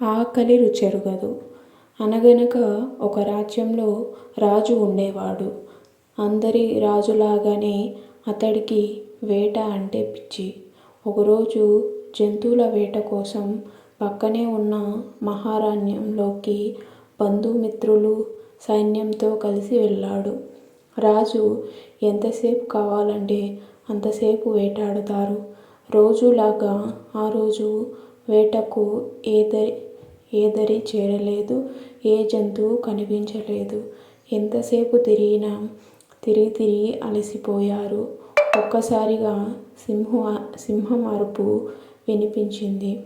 ఆకలి రుచెరుగదు. అనగనక ఒక రాజ్యంలో రాజు ఉండేవాడు. అందరి రాజులాగానే అతడికి వేట అంటే పిచ్చి. ఒకరోజు జంతువుల వేట కోసం పక్కనే ఉన్న మహారణ్యంలోకి బంధుమిత్రులు సైన్యంతో కలిసి వెళ్ళాడు. రాజు ఎంతసేపు కావాలంటే అంతసేపు వేటాడతారు. రోజులాగా ఆ రోజు వేటకు ఏదరి ఏదరి చేరలేదు ఏ జంతువు కనిపించలేదు. ఎంతసేపు తిరిగినా తిరిగి తిరిగి అలసిపోయారు. ఒక్కసారిగా సింహం సింహం అరుపు వినిపించింది.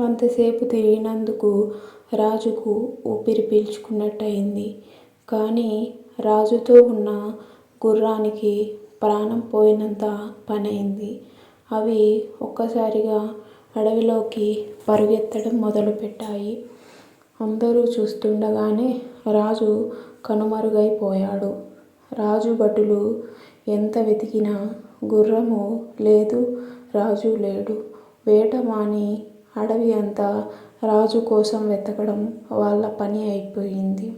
అంతసేపు తిరిగినందుకు రాజుకు ఊపిరి పీల్చుకున్నట్టయింది. కానీ రాజుతో ఉన్న గుర్రానికి ప్రాణం పోయినంత పనైంది అవి ఒక్కసారిగా అడవిలోకి పరుగెత్తడం మొదలుపెట్టాయి. అందరూ చూస్తుండగానే రాజు కనుమరుగైపోయాడు. రాజు భటులు ఎంత వెతికినా గుర్రము లేదు రాజు లేడు. వేట మాని అడవి అంతా రాజు కోసం వెతకడం వాళ్ళ పని అయిపోయింది.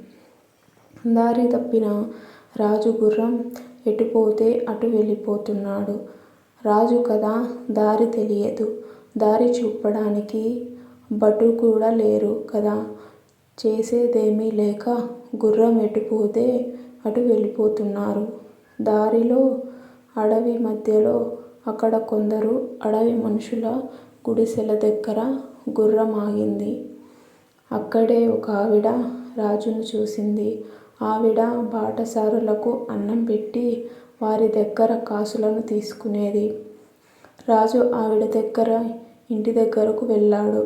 దారి తప్పిన రాజు గుర్రం ఎటుపోతే అటు వెళ్ళిపోతున్నాడు. రాజు కదా దారి తెలియదు. దారి చూపడానికి భటులు కూడా లేరు కదా. చేసేదేమీ లేక గుర్రం ఎటుపోతే అటు వెళ్ళిపోతున్నారు. దారిలో అడవి మధ్యలో అక్కడ కొందరు అడవి మనుషుల గుడిసెల దగ్గర గుర్రం ఆగింది. అక్కడే ఒక ఆవిడ రాజును చూసింది. ఆవిడ బాటసారులకు అన్నం పెట్టి వారి దగ్గర కాసులను తీసుకునేది. రాజు ఆవిడ దగ్గర ఇంటి దగ్గరకు వెళ్ళాడు.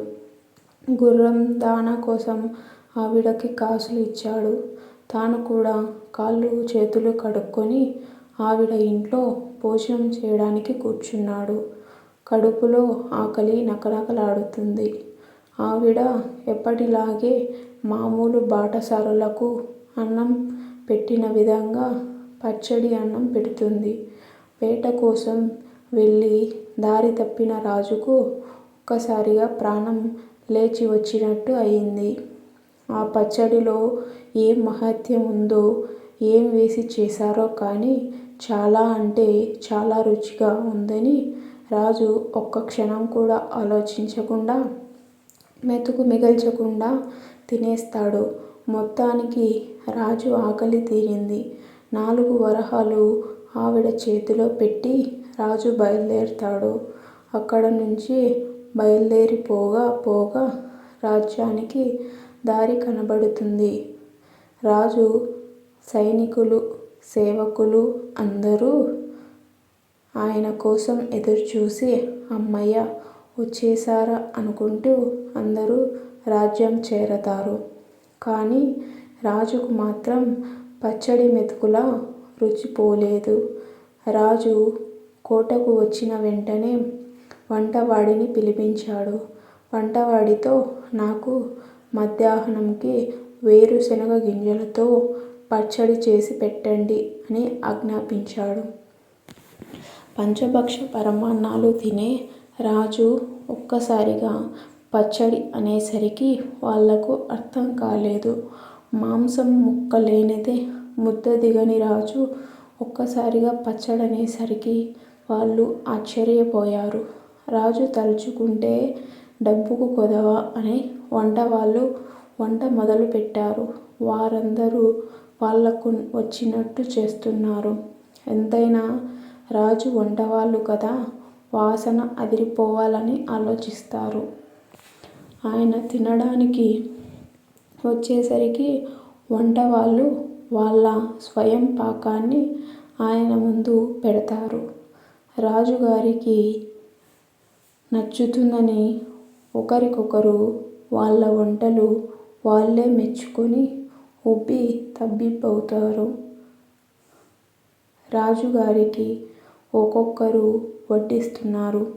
గుర్రం దాణా కోసం ఆవిడకి కాసులు ఇచ్చాడు. తాను కూడా కాళ్ళు చేతులు కడుక్కొని ఆవిడ ఇంట్లో భోజనం చేయడానికి కూర్చున్నాడు. కడుపులో ఆకలి నకనకలాడుతుంది. ఆవిడ ఎప్పటిలాగే మామూలు బాటసారులకు అన్నం పెట్టిన విధంగా పచ్చడి అన్నం పెడుతుంది. వేట కోసం వెళ్ళి దారి తప్పిన రాజుకు ఒక్కసారిగా ప్రాణం లేచి వచ్చినట్టు అయింది. ఆ పచ్చడిలో ఏం మహత్యం ఉందో ఏం వేసి చేశారో కానీ చాలా అంటే చాలా రుచిగా ఉందని రాజు ఒక్క క్షణం కూడా ఆలోచించకుండా మెతుకు మిగల్చకుండా తినేస్తాడు. మొత్తానికి రాజు ఆకలి తీరింది. నాలుగు వరహాలు ఆవిడ చేతిలో పెట్టి రాజు బయలుదేరతాడు. అక్కడ నుంచి బయలుదేరిపోగా పోగా రాజ్యానికి దారి కనబడుతుంది. రాజు సైనికులు సేవకులు అందరూ ఆయన కోసం ఎదురుచూసి అమ్మయ్య వచ్చేసారా అనుకుంటూ అందరూ రాజ్యం చేరతారు. కానీ రాజుకు మాత్రం పచ్చడి మెతుకులా రుచి పోలేదు రాజు కోటకు వచ్చిన వెంటనే వంటవాడిని పిలిపించాడు. వంటవాడితో నాకు మధ్యాహ్నంకి వేరుశనగ గింజలతో పచ్చడి చేసి పెట్టండి అని ఆజ్ఞాపించాడు. పంచభక్ష పరమాన్నాలు తినే రాజు ఒక్కసారిగా పచ్చడి అనేసరికి వాళ్ళకు అర్థం కాలేదు. మాంసం ముక్క లేనిదే ముద్ద దిగని రాజు ఒక్కసారిగా పచ్చడనేసరికి వాళ్ళు ఆశ్చర్యపోయారు. రాజు తలుచుకుంటే డబ్బుకు కొదవా అని వంటవాళ్ళు వంట మొదలుపెట్టారు. వారందరూ వాళ్ళకు వచ్చినట్టు చేస్తున్నారు. ఎంతైనా రాజు వంటవాళ్ళు కదా వాసన అదిరిపోవాలని ఆలోచిస్తారు. ఆయన తినడానికి వచ్చేసరికి వంటవాళ్ళు వాళ్ళ స్వయం పాకాన్ని ఆయన ముందు పెడతారు. రాజుగారికి నచ్చుతుందని ఒకరికొకరు వాళ్ళ వంటలు వాళ్ళే మెచ్చుకొని ఉబ్బి తబ్బిబ్బవుతారు. రాజుగారికి ఒక్కొక్కరు వడ్డిస్తున్నారు.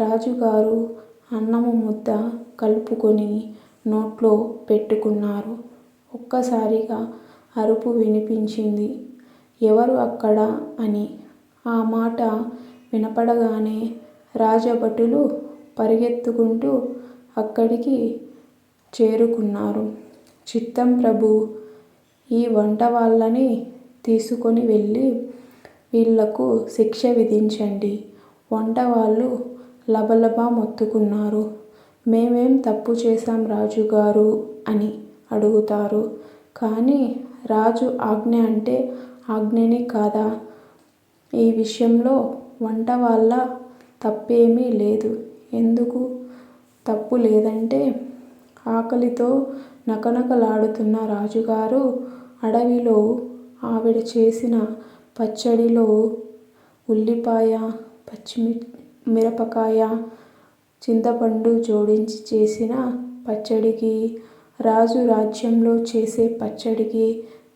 రాజుగారు అన్నము ముద్ద కలుపుకొని నోట్లో పెట్టుకున్నారు. ఒక్కసారిగా అరుపు వినిపించింది ఎవరు అక్కడ అని ఆ మాట వినపడగానే రాజభటులు పరిగెత్తుకుంటూ అక్కడికి చేరుకున్నారు. చిత్తం ప్రభు ఈ వంట వాళ్ళని తీసుకొని వెళ్ళి వీళ్ళకు శిక్ష విధించండి. వంట వాళ్ళు లబలబ మొత్తుకున్నారు. మేమేం తప్పు చేశాం రాజుగారు అని అడుగుతారు. కానీ రాజు ఆజ్ఞ అంటే ఆజ్ఞనే కాదా? ఈ విషయంలో వంట వాళ్ళ తప్పేమీ లేదు. ఎందుకు తప్పు లేదంటే ఆకలితో నకనకలాడుతున్న రాజుగారు అడవిలో ఆవిడ చేసిన పచ్చడిలో ఉల్లిపాయ, పచ్చిమిరపకాయ, చింతపండు జోడించి చేసిన పచ్చడికి, రాజు రాజ్యంలో చేసే పచ్చడికి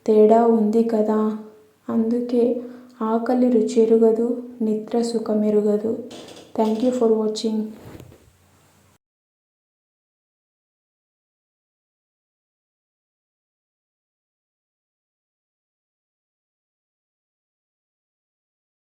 తేడా ఉంది కదా! అందుకే ఆకలి రుచి ఎరుగదు నిద్ర సుఖమెరుగదు. You for watching